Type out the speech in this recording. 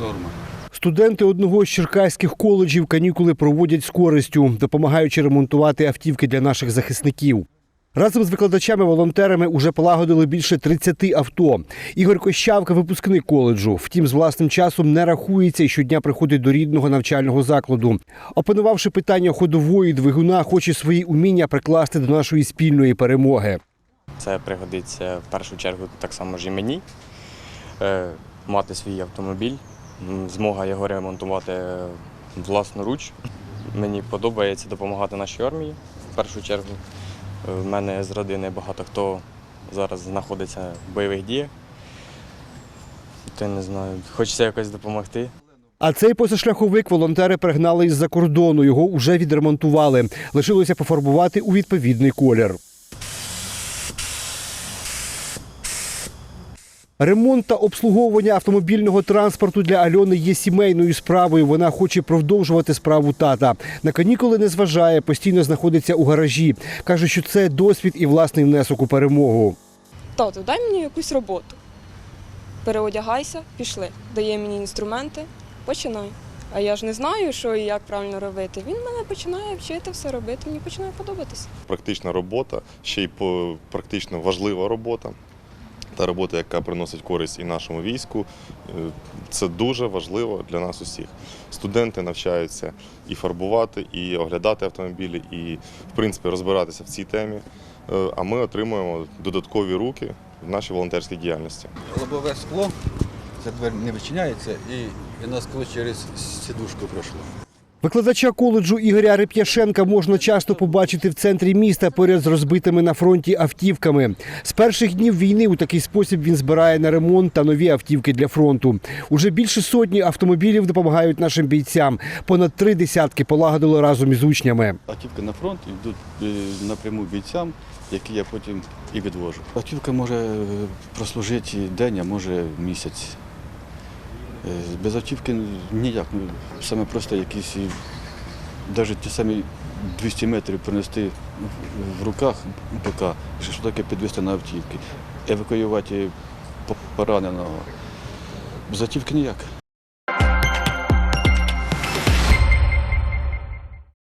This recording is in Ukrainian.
Норма. Студенти одного з черкаських коледжів канікули проводять з користю, допомагаючи ремонтувати автівки для наших захисників. Разом з викладачами-волонтерами уже полагодили більше 30 авто. Ігор Кощавка, випускник коледжу. Втім, з власним часом не рахується і щодня приходить до рідного навчального закладу. Опанувавши питання ходової двигуна, хоче свої уміння прикласти до нашої спільної перемоги. Це пригодиться в першу чергу так само ж і мені. Мати свій автомобіль, змога його ремонтувати власноруч. Мені подобається допомагати нашій армії в першу чергу. Е, В мене з родини багато хто зараз знаходиться в бойових діях. То не знаю, хочеться якось допомогти. А цей позашляховик волонтери пригнали із-за кордону. Його уже відремонтували. Лишилося пофарбувати у відповідний колір. Ремонт та обслуговування автомобільного транспорту для Альони є сімейною справою. Вона хоче продовжувати справу тата. На канікули не зважає, постійно знаходиться у гаражі. Каже, що це досвід і власний внесок у перемогу. Тату, дай мені якусь роботу. Переодягайся, пішли. Дає мені інструменти, починай. А я ж не знаю, що і як правильно робити. Він мене починає вчити все робити, мені починає подобатися. практична робота, ще й практично важлива робота. Та робота, яка приносить користь і нашому війську, Е, це дуже важливо для нас усіх. Студенти навчаються і фарбувати, і оглядати автомобілі, і в принципі розбиратися в цій темі. Е, А ми отримуємо додаткові руки в нашій волонтерській діяльності. Лобове скло, ця двері не відчиняється і, коли через сідушку пройшло. Викладача коледжу Ігоря Реп'яшенка можна часто побачити в центрі міста поряд з розбитими на фронті автівками. З перших днів війни у такий спосіб він збирає на ремонт та нові автівки для фронту. Уже більше сотні автомобілів допомагають нашим бійцям. Понад три десятки полагодили разом із учнями. Автівки на фронт йдуть е, напряму бійцям, які я потім і відвожу. Автівка може е, прослужити день, а може місяць. Е, Без автівки ніяк. Ну, Саме просто якісь, навіть ті самі 200 метрів принести в руках ПК, що таке підвести на автівки, евакуювати пораненого. Без автівки ніяк.